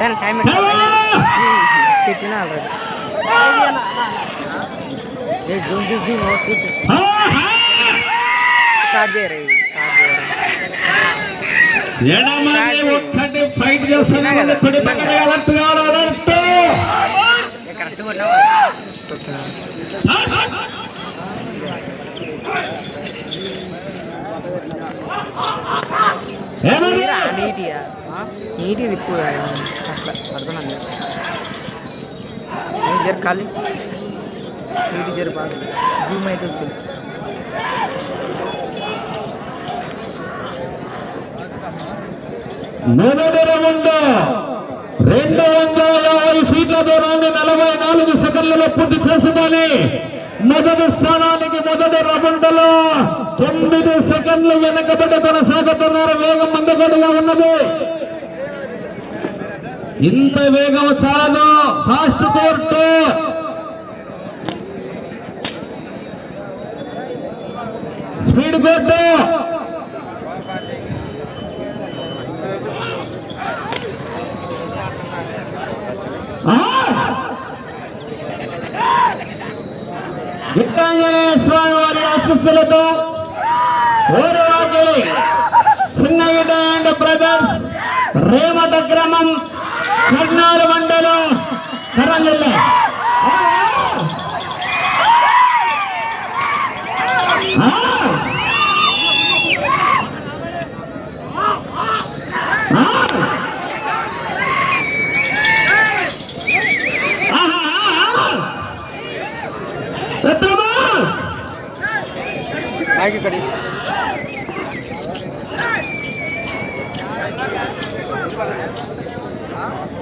దాని టైం పెట్టిన already a zoom zoom zoom ఓ తూ స్టార్ట్ చేయరు స్టార్ట్ చేయరు ఎడమని ఒక్కటి ఫైట్ చేస్తున్నారు కుడి పక్కన అలర్ట్ కావాలి అలర్ట్ కరెక్ట్ నీరా నీటిగా నీటి తిప్పు అట్లా అర్థం ఏం జర ఖాళీ? నీటి జర బాగా జూమ్ అయితే వస్తుంది రెండు వందల ఆరు ఫీట్ల దూరాన్ని నలభై నాలుగు సెకండ్లలో పూర్తి చేసుకొని మొదటి స్థానానికి మొదటి రౌండ్లో తొమ్మిది సెకండ్లు వెనకబడి కొనసాగుతున్నారు. వేగం మందకొడిగా ఉన్నది. ఇంత వేగం చాలదు. ఫాస్ట్ కోర్టు స్పీడ్ కోర్టు గిట్టాంజనేయ స్వామి వారి ఆశస్సులతో ఓరువాకి చిన్నగిడ్డ అండ్ బ్రదర్స్ రేమట గ్రామం కర్నాలు మండలం కర్రజిల్లా ఆగి కడి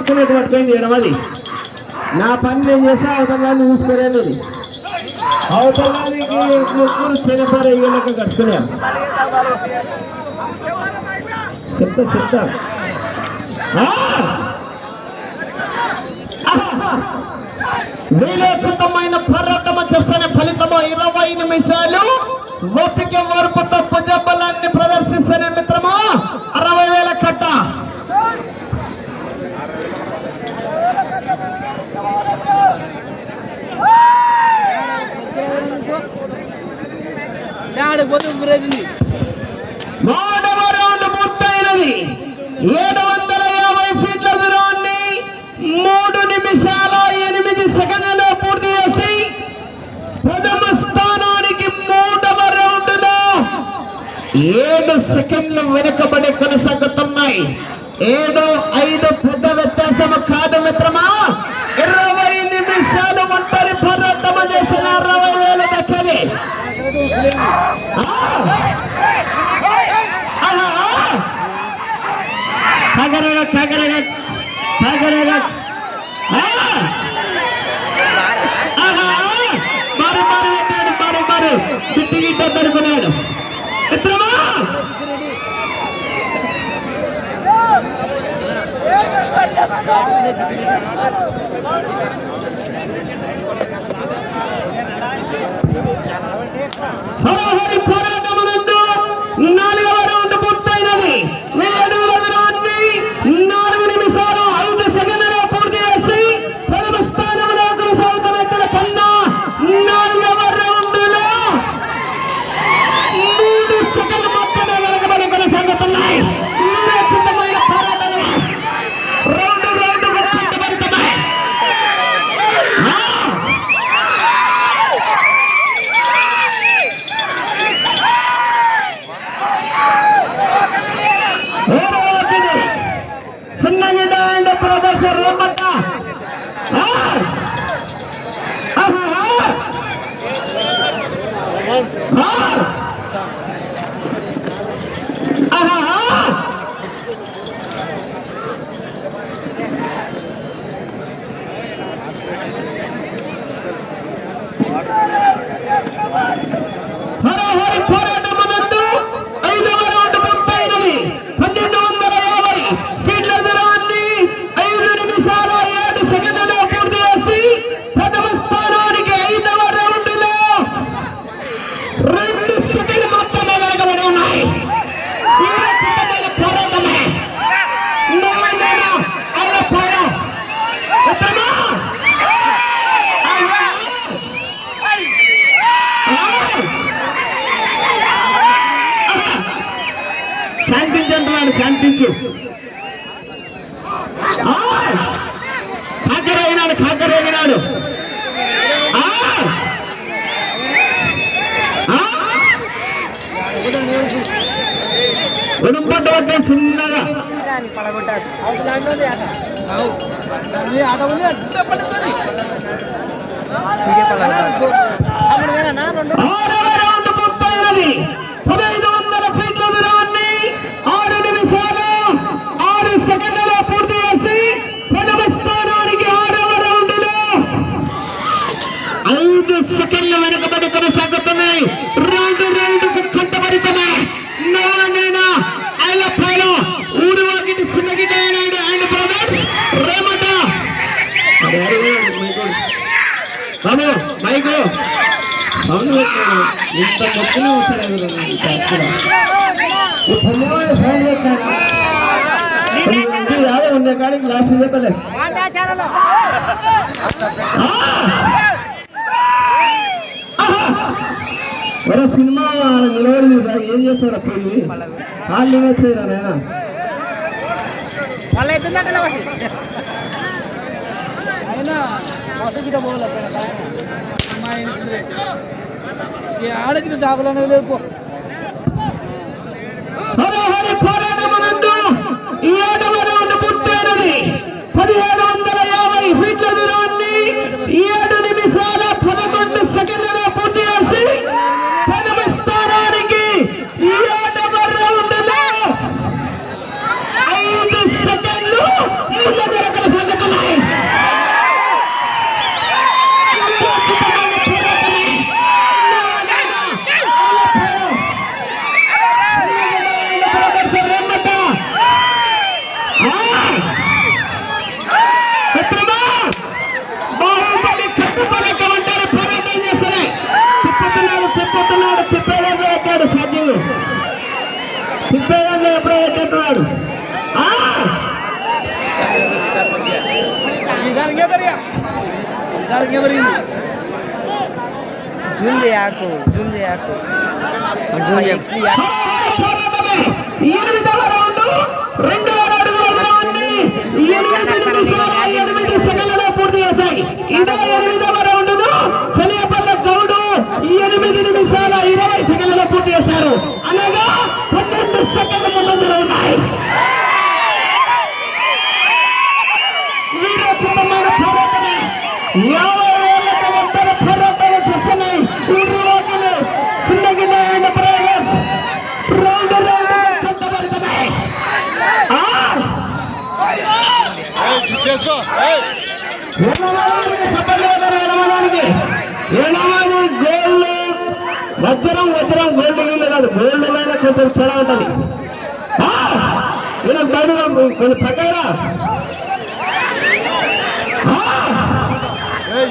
పొడు పట్టుకునేది పట్టుకొని చేయడం అది నా పని నేను చేస్తే అవతలాన్ని చూసుకోలేదు అవతలానికి ముగ్గురు చిన్నసారి అయ్యేలాగా కట్టుకున్నాను చెప్తా చెప్తా. ఆ! పోరాటం చేస్తేనే ఫలితము. ఇరవై నిమిషాలు ఓపిక ఓర్పుతో భుజబలాన్ని ప్రదర్శిస్తేనే మిత్రమా? అరవై వేల కట్ట. ఆడిపోతే ఊరేగింది మూడవ రౌండ్ పూర్తయినది. ఏడు వందల యాభై ఫీట్ల దూరాన్ని మూడు నిమిషాల ఎనిమిది సెకండ్లలో పూర్తి చేసి ప్రథమ స్థానానికి మూడవ రౌండ్లో ఏడు సెకండ్లు వెనుకబడి కొనసాగుతున్నాయి. ఏడు ఐదు పెద్ద వ్యత్యాసం కాదు మిత్రమా? ఇరవై సాగరగా సాగరగా సాగరగా మారు మారు పెట్టాడు మారు మారు చుట్టి గిట్ట పడుకున్నాడు మిత్రమా రౌండ్. పూర్తయినది. పదహైదు వందల ఫీట్ల దూరాన్ని ఆరు నిమిషాలు ఆరు సెకండ్లలో పూర్తి చేసి ప్రథమ స్థానానికి ఆరవ రౌండ్లో ఐదు సెకండ్ల వెనుకబడి కొనసాగుతున్నాయి. రెండు రౌండ్కు కట్టబడుతున్నాయి ఇంత మొత్తం ఉంటాడు ఉండే కాడికి లాస్ట్ చెప్పలే ఒరే సినిమా నిలబడి ఏం చేస్తాడు అప్పుడు వాళ్ళు వచ్చారా నాయన మళ్ళీ అవుతుందంటే ఆడకి జాబులు లేవు హరి హరి ఈ ఏడవ రౌండ్ పదిహేడు వందల యాభై ఫీట్ల దూరం జూమ్ చేయకు జూమ్ చేయకు జూమ్ చేయకు ఎనిమిది నిమిషాల ఇరవై సెకండ్లలో పూర్తి చేశారు. అనగా పన్నెండు ఉన్నాయి ఎనభై గోల్డ్ వజ్రం వజ్రం గోల్డ్ వీళ్ళు కాదు గోల్డ్ మీద కొంచెం తేడా ఉంటుంది ఆ! ఈయన బయట కొంచెం పక్కరా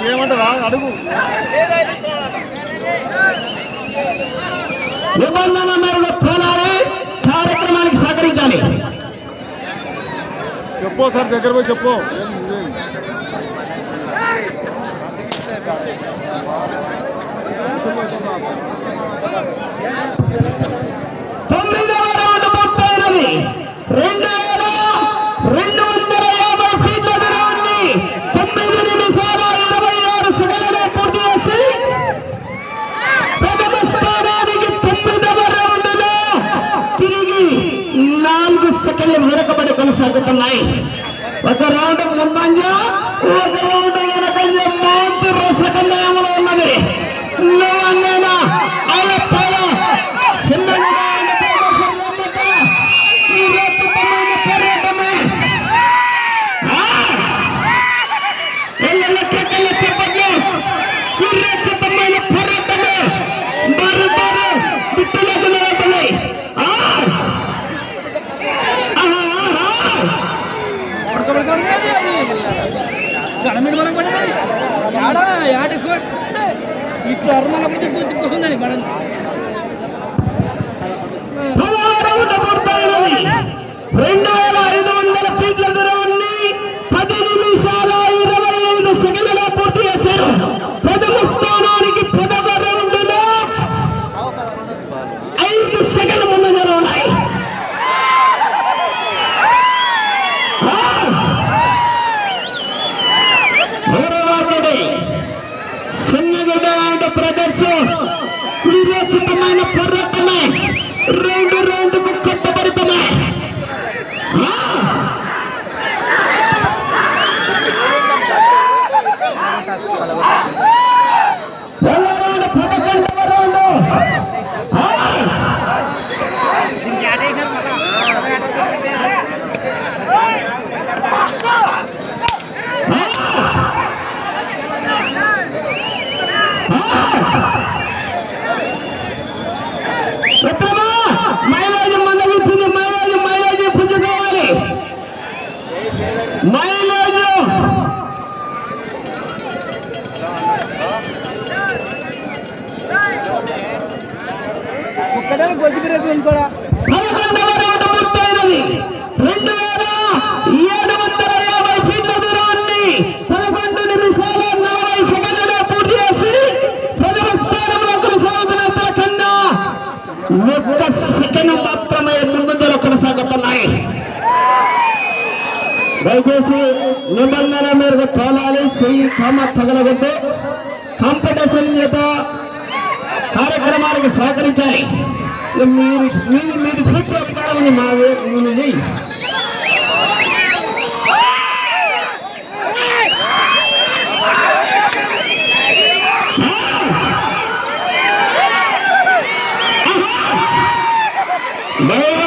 ఏమంటారా అడుగు. నిబంధన మేరకు పోనాలి కార్యక్రమానికి సహకరించాలి. చెప్పు సార్ దగ్గర పోయి చెప్పు తొమ్మిదవ వెనకబడి ఇప్పుడు పడని పదహారవ పూర్తయినది రెండు దయచేసి నిబంధన మేరకు తోలాలి. చెయ్యి కామ తగలగొట్టు. కాంపిటీషన్ చేత కార్యక్రమానికి సహకరించాలి. మీరు మీరు సూత్రోత్కారం మాది మీది Move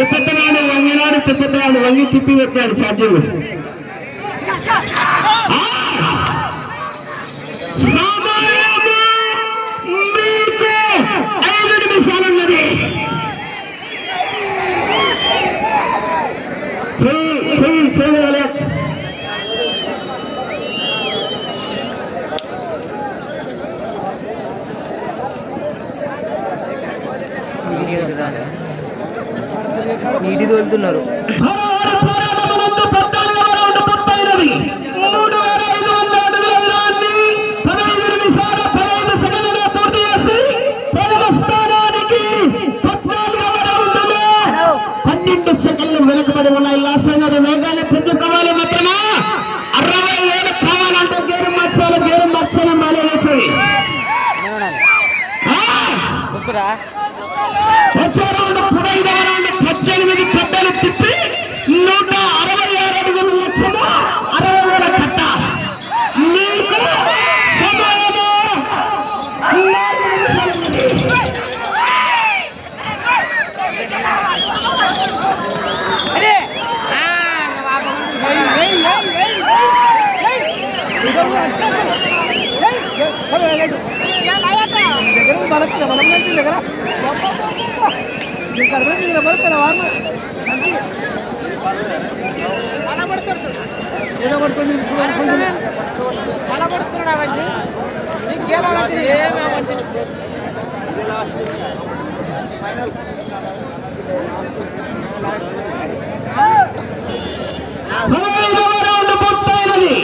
చెప్పుతున్నాడు వంగినాడు చెప్పుతున్నాడు వంగి తిప్పి పెట్టాడు సాధ్యుడు ఐదు నిమిషాలున్నది చేయాలి వెళ్తున్నారు. ఇక్కడ పెట్టి రౌండ్ పూర్తయినది.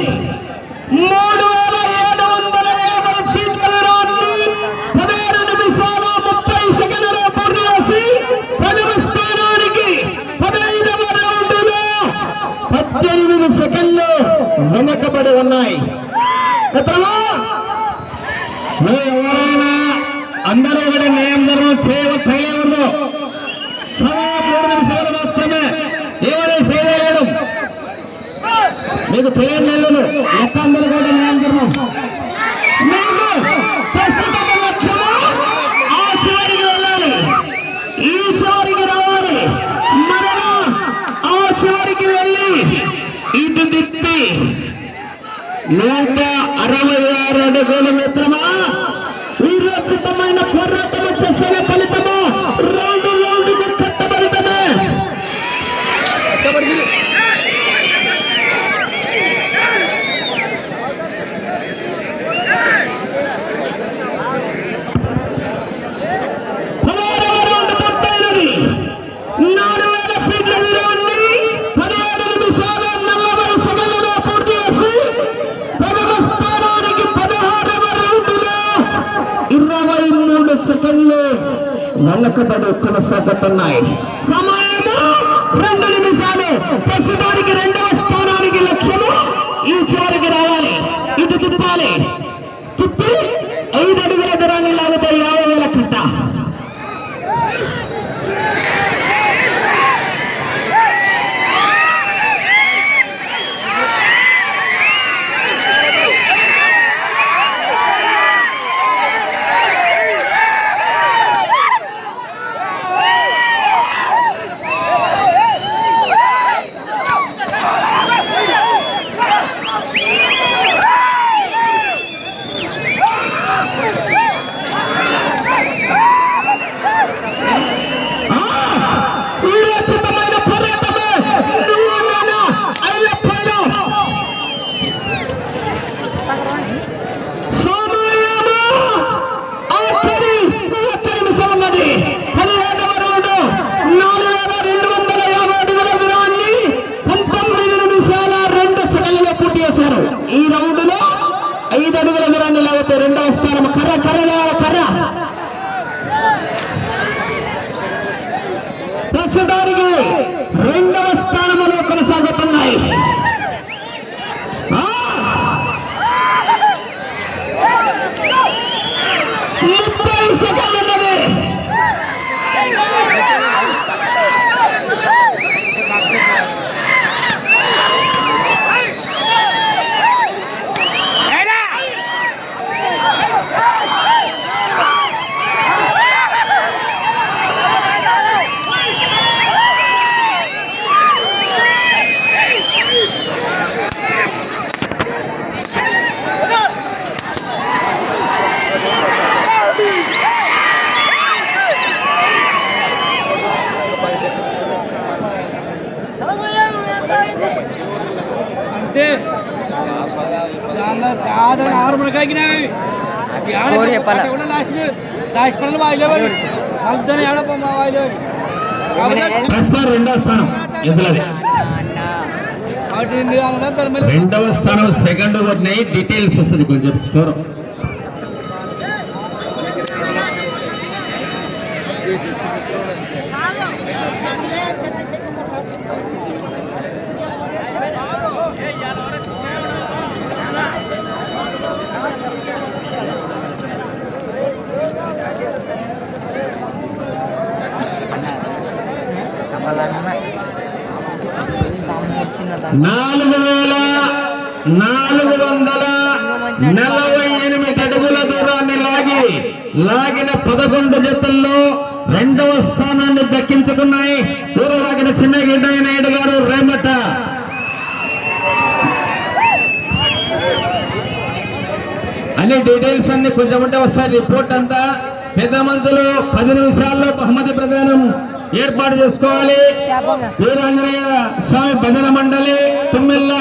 ఉన్నాయి. మిత్రమా ఎవరైనా అందరూ ఒకటి కూడా నియంత్రణ చేయవద్దు సమయం మూడు నిమిషాలు మాత్రమే ఏమని చేయలేడు మీకు తెలియని నెలలు లెక్క అందరూ కూడా నియంత్రణం మీకు నూట అరవై ఆరు అడుగుల మిత్రమా? వీరోచితమైన వెనకబడి కొనసాగుతున్నాయి సమయము రెండు అంతే. దానిలో సాధారణ ఆరు లాస్ట్ పనులు ఏడపమ్మ రెండవ స్థానం రెండవ స్థానం సెకండ్ ఉన్నాయి డీటెయిల్స్ వస్తుంది కొంచెం స్కోర్ నాలుగు వేల నాలుగు వందల నలభై ఎనిమిది అడుగుల దూరాన్ని లాగి లాగిన పదకొండు జతల్లో రెండవ స్థానాన్ని దక్కించుకున్నాయి. దూరం లాగిన చిన్న గిడ్డయ్య నాయుడు గారు రేమట. అన్ని డీటెయిల్స్ అన్ని కొంచెం ఉంటే వస్తాయి. రిపోర్ట్ అంతా పెద్ద మంత్రులు పది నిమిషాల్లో బహుమతి ప్రదానం. ఏర్పాటు చేసుకోవాలి. వీరాంజనేయ స్వామి భజన మండలి తుమ్మెల్ల.